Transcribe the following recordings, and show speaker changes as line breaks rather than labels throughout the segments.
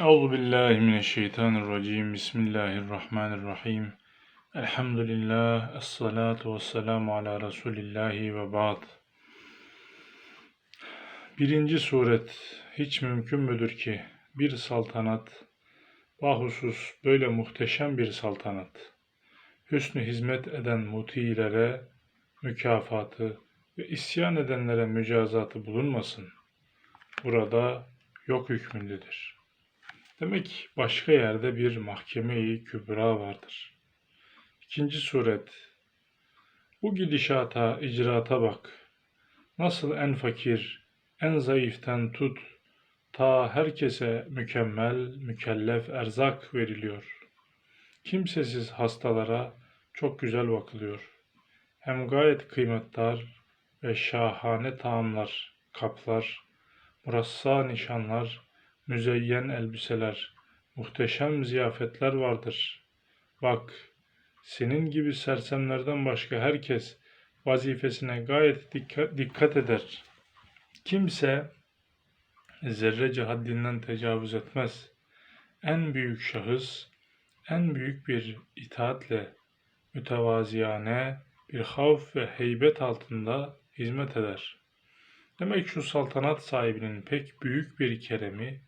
Euzu billahi mineşşeytanirracim. Bismillahirrahmanirrahim. Elhamdülillah. Esselatu vesselamu ala Resulillahi ve ba'd. Birinci suret. Hiç mümkün müdür ki bir saltanat, bahusus böyle muhteşem bir saltanat, hüsnü hizmet eden mutilere mükafatı ve isyan edenlere mücazatı bulunmasın. Burada yok hükmündedir. Demek başka yerde bir mahkeme-i kübra vardır. İkinci suret. Bu gidişata, icraata bak. Nasıl en fakir, en zayıftan tut, ta herkese mükemmel, mükellef erzak veriliyor. Kimsesiz hastalara çok güzel bakılıyor. Hem gayet kıymetdar ve şahane taamlar, kaplar, murassa nişanlar, müzeyyen elbiseler, muhteşem ziyafetler vardır. Bak, senin gibi sersemlerden başka herkes vazifesine gayet dikkat, eder. Kimse zerrece haddinden tecavüz etmez. En büyük şahıs, en büyük bir itaatle, mütevaziyane bir havf ve heybet altında hizmet eder. Demek şu saltanat sahibinin pek büyük bir keremi,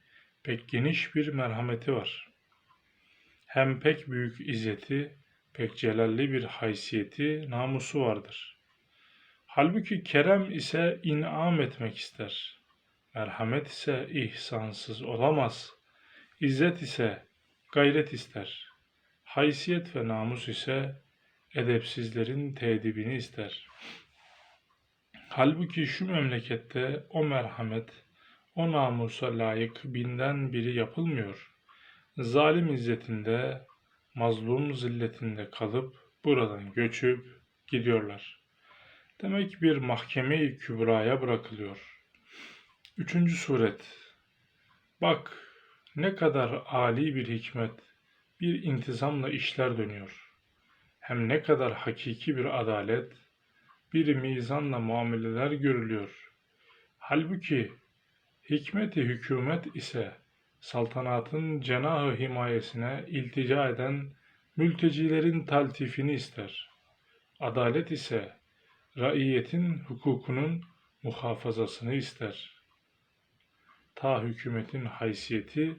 pek geniş bir merhameti var. Hem pek büyük izzeti, pek celalli bir haysiyeti, namusu vardır. Halbuki kerem ise inam etmek ister. Merhamet ise ihsansız olamaz. İzzet ise gayret ister. Haysiyet ve namus ise edepsizlerin tedibini ister. Halbuki şu memlekette o merhamet, o namusa layık binden biri yapılmıyor. Zalim izzetinde, mazlum zilletinde kalıp buradan göçüp gidiyorlar. Demek bir mahkeme-i kübraya bırakılıyor. Üçüncü suret. Bak ne kadar âli bir hikmet, bir intizamla işler dönüyor. Hem ne kadar hakiki bir adalet, bir mizanla muameleler görülüyor. Halbuki Hikmeti hükümet ise saltanatın cenahı himayesine iltica eden mültecilerin taltifini ister. Adalet ise raiyetin hukukunun muhafazasını ister. Ta hükümetin haysiyeti,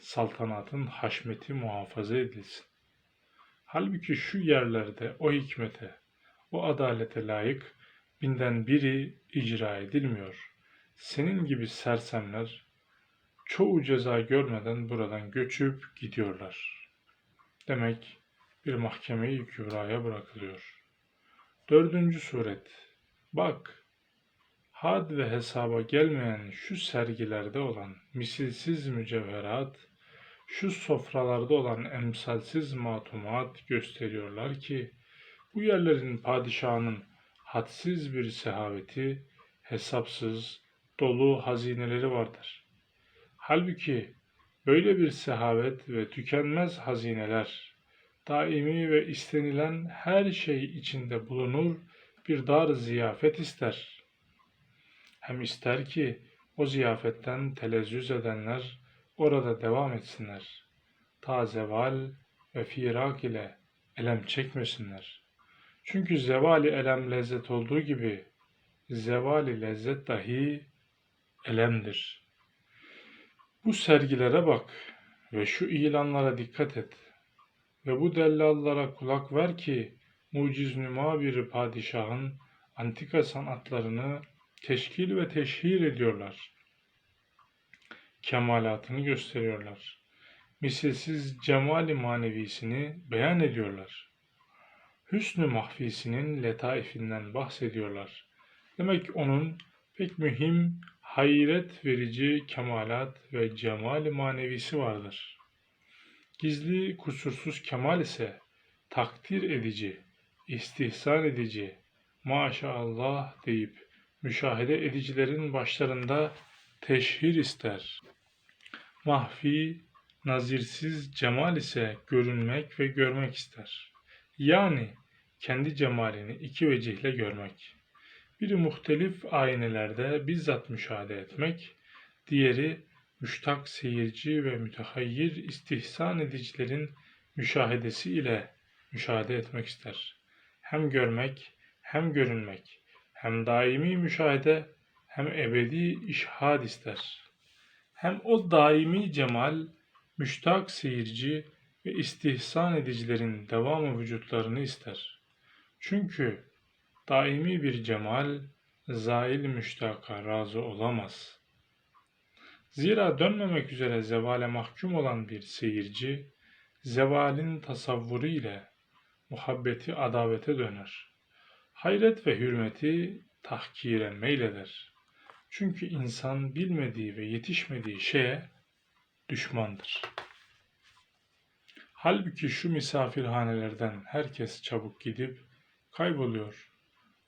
saltanatın haşmeti muhafaza edilsin. Halbuki şu yerlerde o hikmete, o adalete layık binden biri icra edilmiyor.'' Senin gibi sersemler çoğu ceza görmeden buradan göçüp gidiyorlar. Demek bir mahkemeyi kübraya bırakılıyor. Dördüncü suret. Bak, had ve hesaba gelmeyen şu sergilerde olan misilsiz mücevherat, şu sofralarda olan emsalsiz matumat gösteriyorlar ki, bu yerlerin padişahının hadsiz bir sehaveti, hesapsız, dolu hazineleri vardır. Halbuki böyle bir sehavet ve tükenmez hazineler, daimi ve istenilen her şey içinde bulunur bir dar ziyafet ister. Hem ister ki o ziyafetten telezzüz edenler orada devam etsinler. Ta zeval ve firak ile elem çekmesinler. Çünkü zevali elem lezzet olduğu gibi zevali lezzet dahi elemdir. Bu sergilere bak ve şu ilanlara dikkat et ve bu dellallara kulak ver ki muciz nüma bir padişahın antika sanatlarını teşkil ve teşhir ediyorlar. Kemalatını gösteriyorlar. Misilsiz cemali manevisini beyan ediyorlar. Hüsnü mahfisinin letaifinden bahsediyorlar. Demek onun pek mühim hayret verici kemalat ve cemal manevisi vardır. Gizli kusursuz kemal ise takdir edici, istihsan edici, maşallah deyip müşahede edicilerin başlarında teşhir ister. Mahfi, nazirsiz cemal ise görünmek ve görmek ister. Yani kendi cemalini iki vecihle görmek. Biri muhtelif aynelerde bizzat müşahede etmek, diğeri müştak seyirci ve mütehayyir istihsan edicilerin müşahedesi ile müşahede etmek ister. Hem görmek, hem görünmek, hem daimi müşahede, hem ebedi işhad ister. Hem o daimi cemal, müştak seyirci ve istihsan edicilerin devamı vücutlarını ister. Çünkü daimi bir cemal, zail müştaka razı olamaz. Zira dönmemek üzere zevale mahkum olan bir seyirci, zevalin tasavvuru ile muhabbeti adavete döner. Hayret ve hürmeti tahkire meyleder. Çünkü insan bilmediği ve yetişmediği şeye düşmandır. Halbuki şu misafirhanelerden herkes çabuk gidip kayboluyor.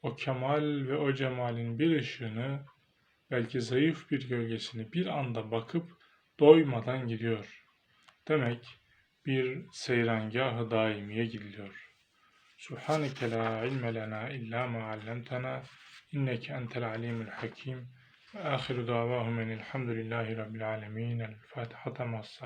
O kemal ve o cemalin bir ışığını, belki zayıf bir gölgesini bir anda bakıp doymadan gidiyor. Demek bir seyrangah-ı daimiye gidiliyor. Subhaneke la ilme lena illa ma allamtana inneke entel alimul hakim ahiru davahum enilhamdülillahi rabbil alemin. El Fatiha ma'as.